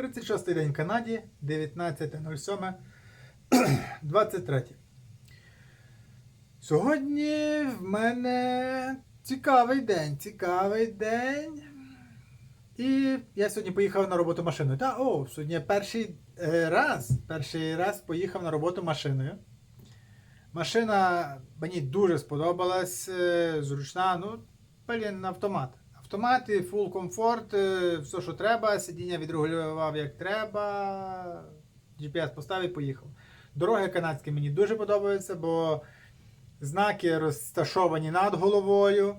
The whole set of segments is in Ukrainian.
36 день Канаді, 19.07, Сьогодні в мене цікавий день, цікавий день. І я сьогодні поїхав на роботу машиною. Та, о, сьогодні перший е, раз, перший раз поїхав на роботу машиною. Машина мені дуже сподобалась, е, зручна, ну, блін, автомат. Автомат і фул комфорт, е, все, що треба, сидіння відрегулював як треба. GPS поставив і поїхав. Дороги канадські мені дуже подобаються, бо знаки розташовані над головою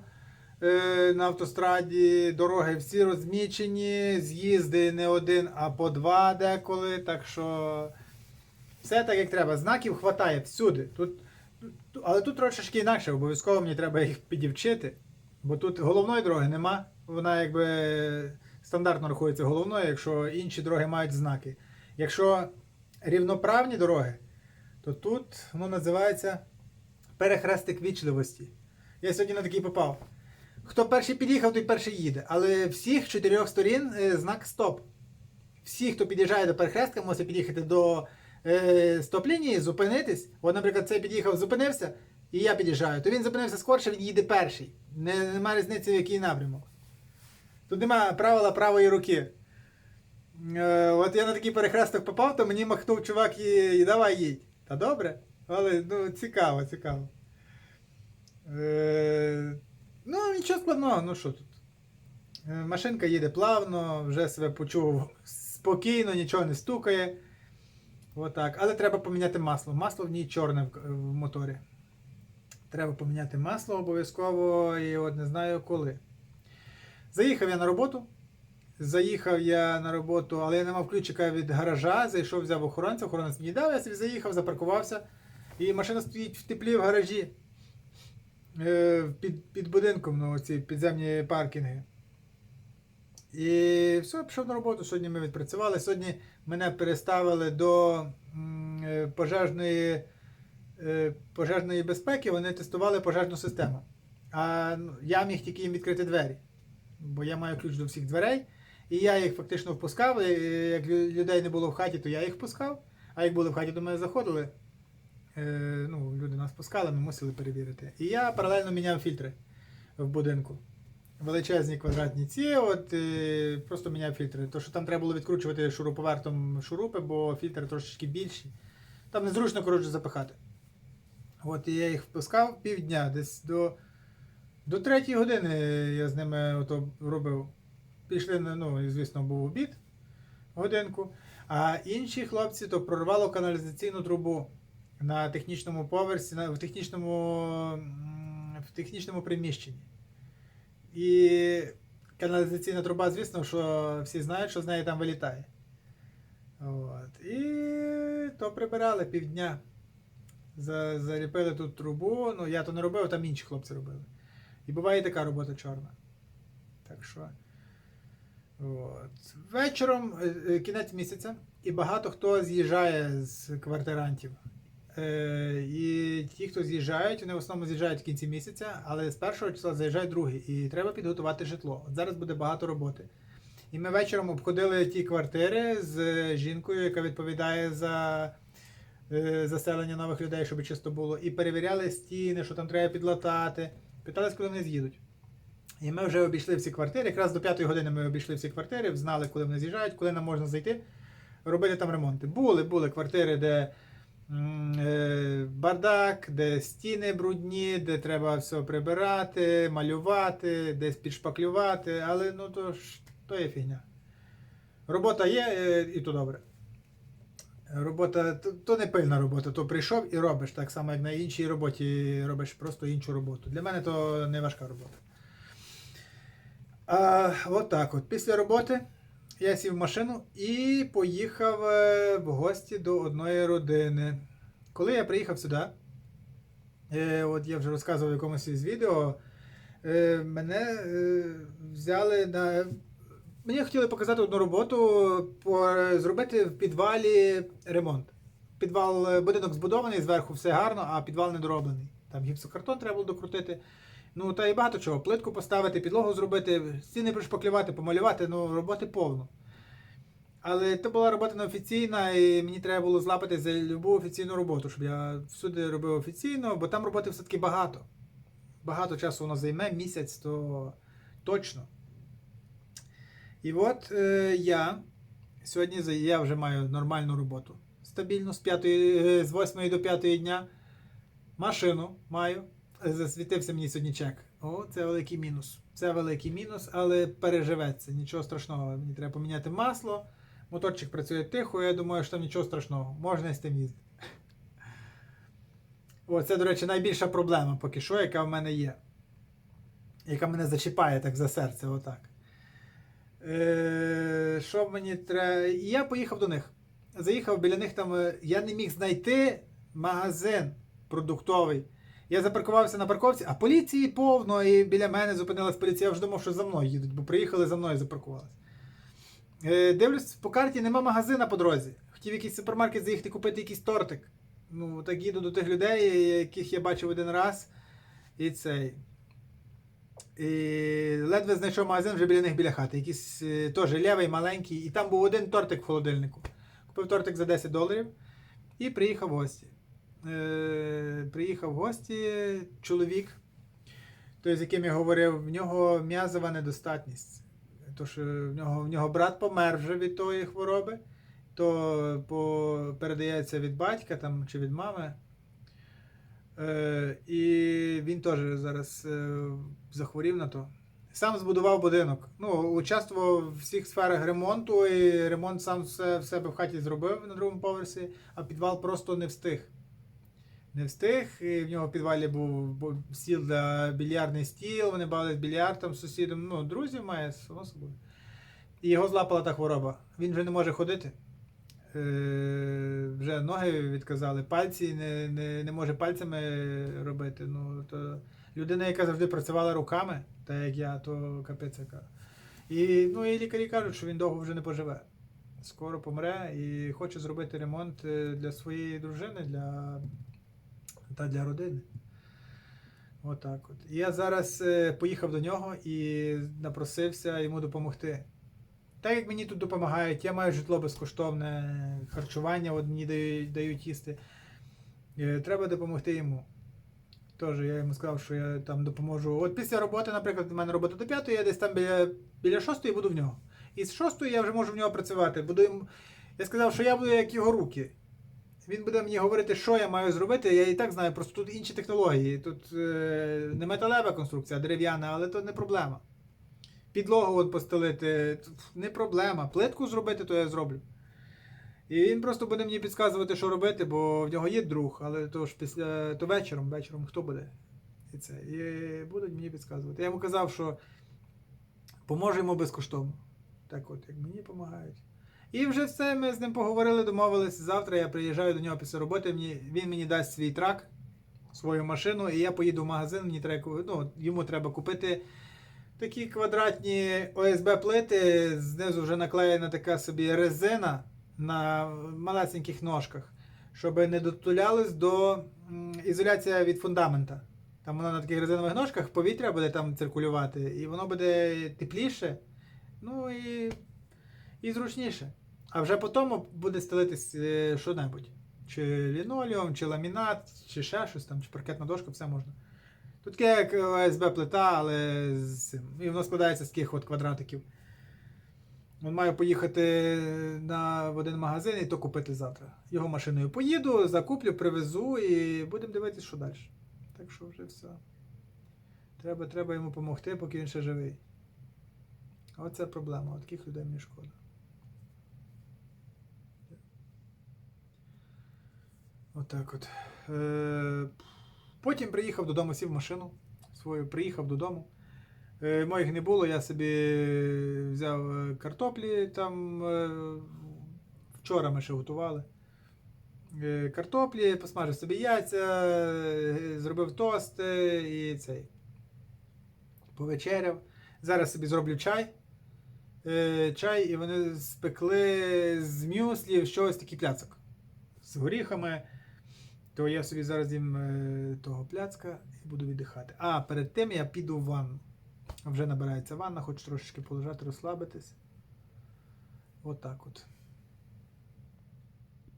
е, на автостраді, дороги всі розмічені, з'їзди не один, а по два деколи. Так що все так, як треба. Знаків хватає всюди. Тут- але тут трошечки інакше, обов'язково мені треба їх підівчити. Бо тут головної дороги нема. Вона якби стандартно рахується головною, якщо інші дороги мають знаки. Якщо рівноправні дороги, то тут воно називається перехрестик вічливості. Я сьогодні на такий попав. Хто перший під'їхав, той перший їде. Але всіх чотирьох сторін е, знак стоп. Всі, хто під'їжджає до перехрестка, мусить під'їхати до е, стоп-лінії, зупинитись. От, наприклад, цей під'їхав, зупинився, і я під'їжджаю. То він зупинився скорше, він їде перший. Не, нема різниці, в який напрямок. Тут немає правила правої руки. Е, от я на такий перехресток попав, то мені махнув чувак і, і давай їдь. Та добре? Але ну, цікаво, цікаво. Е, ну, нічого складного, ну що тут. Е, Машинка їде плавно, вже себе почув спокійно, нічого не стукає. Отак. Але треба поміняти масло. Масло в ній чорне в, в моторі. Треба поміняти масло обов'язково і от не знаю коли. Заїхав я на роботу. Заїхав я на роботу, але я не мав ключика від гаража. Зайшов, взяв охоронця, охоронець мені дав, я собі заїхав, запаркувався. І машина стоїть в теплі в гаражі. Е, під, під будинком, ну, ці підземні паркінги. І все, пішов на роботу. Сьогодні ми відпрацювали. Сьогодні мене переставили до е, пожежної, пожежної безпеки, вони тестували пожежну систему. А ну, я міг тільки їм відкрити двері, бо я маю ключ до всіх дверей. І я їх фактично впускав. І як людей не було в хаті, то я їх впускав. А як були в хаті, до мене заходили. Е, ну, люди нас пускали, ми мусили перевірити. І я паралельно міняв фільтри в будинку. Величезні квадратні ці, от е, просто міняв фільтри. То, що там треба було відкручувати шуруповертом шурупи, бо фільтри трошечки більші. Там незручно, коротше, запихати. От я їх впускав півдня, десь до, до третьої години я з ними ото робив. Пішли, ну, звісно, був обід годинку. А інші хлопці то прорвало каналізаційну трубу на технічному поверсі, на, в, технічному, в технічному приміщенні. І каналізаційна труба, звісно, що всі знають, що з неї там вилітає. От. І то прибирали півдня. За, заліпили тут трубу. Ну, я то не робив, там інші хлопці робили. І буває і така робота чорна. Так що. От. Вечором е, е, кінець місяця, і багато хто з'їжджає з квартирантів. Е, і ті, хто з'їжджають, вони в основному з'їжджають в кінці місяця, але з першого числа заїжджає другий, і треба підготувати житло. От зараз буде багато роботи. І ми вечором обходили ті квартири з жінкою, яка відповідає за е, заселення нових людей, щоб чисто було, і перевіряли стіни, що там треба підлатати. Питались, коли вони з'їдуть. І ми вже обійшли всі квартири. Якраз до п'ятої години ми обійшли всі квартири, знали, коли вони з'їжджають, коли нам можна зайти, робити там ремонти. Були, були квартири, де е, бардак, де стіни брудні, де треба все прибирати, малювати, десь підшпаклювати, але ну то ж то є фігня. Робота є, е, і то добре. Робота то, не пильна робота, то прийшов і робиш так само, як на іншій роботі робиш просто іншу роботу. Для мене то не важка робота. А, от так от. Після роботи я сів в машину і поїхав е, в гості до одної родини. Коли я приїхав сюди, е, от я вже розказував в якомусь із відео, е, мене взяли на. Мені хотіли показати одну роботу, зробити в підвалі ремонт. Підвал, е, будинок збудований, зверху все гарно, а підвал недороблений. Там гіпсокартон треба було докрутити. Ну, та і багато чого. Плитку поставити, підлогу зробити, стіни пришпаклювати, помалювати, ну, роботи повно. Але це була робота не офіційна, і мені треба було злапати за любу офіційну роботу, щоб я всюди робив офіційно, бо там роботи все-таки багато. Багато часу воно займе, місяць, то точно. І от е, я сьогодні я вже маю нормальну роботу. Стабільно з, 5, е, з 8 до 5 дня. Машину маю. Е, Засвітився мені сьогодні чек. О, це великий мінус. Це великий мінус, але переживеться. Нічого страшного. Мені треба поміняти масло. Моторчик працює тихо, я думаю, що там нічого страшного. Можна з тим їздити. О, це, до речі, найбільша проблема поки що, яка в мене є. Яка мене зачіпає так за серце, отак. Е, що мені треба. І я поїхав до них. Заїхав біля них там. е, Я не міг знайти магазин продуктовий. Я запаркувався на парковці, а поліції повно, і біля мене зупинилась поліція. Я вже думав, що за мною їдуть, бо приїхали за мною запаркувалися. Е, дивлюсь, по карті нема магазина по дорозі. Хотів якийсь супермаркет заїхати купити якийсь тортик. Ну, так їду до тих людей, яких я бачив один раз. І цей. І ледве знайшов магазин вже біля них біля хати. Якийсь е, теж лівий, маленький. І там був один тортик в холодильнику. Купив тортик за 10 доларів і приїхав в гості. Е, приїхав в гості чоловік, той, з яким я говорив, в нього м'язова недостатність. Тож в нього, в нього брат помер вже від тої хвороби, то по, передається від батька там, чи від мами. Е, і він теж зараз е, захворів на то. Сам збудував будинок. Ну, участвував в всіх сферах ремонту, і ремонт сам все в себе в хаті зробив на другому поверсі, а підвал просто не встиг. Не встиг, і в нього в підвалі був бу- стіл для більярдний стіл, вони бавились в більярд там з сусідом. Ну, друзів має, само собою. І його злапала та хвороба. Він вже не може ходити. Е, вже ноги відказали, пальці не, не, не може пальцями робити. Ну, то людина, яка завжди працювала руками, так як я, то капець. І, ну, і лікарі кажуть, що він довго вже не поживе. Скоро помре і хоче зробити ремонт е, для своєї дружини, для, та для родини. Отак от. І я зараз е, поїхав до нього і напросився йому допомогти. Так як мені тут допомагають, я маю житло безкоштовне, харчування дають, дають їсти. Е, Треба допомогти йому. Тож я йому сказав, що я там допоможу. От після роботи, наприклад, у мене робота до п'ятої, я десь там біля, біля шостої буду в нього. І з шостої я вже можу в нього працювати. Буду йому... Я сказав, що я буду як його руки. Він буде мені говорити, що я маю зробити. Я і так знаю, просто тут інші технології. Тут е, не металева конструкція, а дерев'яна, але то не проблема. Підлогу от постелити, не проблема. Плитку зробити, то я зроблю. І він просто буде мені підказувати, що робити, бо в нього є друг, але то ж після то вечором, вечором хто буде? І це. І будуть мені підказувати. Я йому казав, що поможу йому безкоштовно. Так от, як мені допомагають. І вже все, ми з ним поговорили, домовилися. Завтра я приїжджаю до нього після роботи. Мені, він мені дасть свій трак, свою машину, і я поїду в магазин. Мені треба, ну, йому треба купити такі квадратні ОСБ плити. Знизу вже наклеєна така собі резина на малесеньких ножках, щоб не дотулялись до м, ізоляція від фундамента. Там воно на таких резинових ножках повітря буде там циркулювати, і воно буде тепліше, ну і, і зручніше. А вже потім буде стелитись е, що-небудь. Чи лінолеум, чи ламінат, чи ще щось там, чи паркетна дошка, все можна. Тут таке як ОСБ плита, але з. І воно складається з таких от квадратиків. Він маю поїхати на, в один магазин і то купити завтра. Його машиною поїду, закуплю, привезу і будемо дивитися, що далі. Так що вже все. Треба, треба йому допомогти, поки він ще живий. Оце проблема. От таких людей мені шкода. Отак от. Е, потім приїхав додому, сів в машину свою, приїхав додому. Е, моїх не було, я собі взяв е, картоплі там. е, Вчора ми ще готували. Картоплі, посмажив собі яйця, зробив тост і цей. Повечеряв. Зараз собі зроблю чай. Чай, і вони спекли з мюслі щось такий пляцок. З горіхами. То я собі зараз їм е, того пляцка і буду віддихати. А перед тим я піду в ванну. Вже набирається ванна, хочу трошечки полежати, розслабитись. Отак от.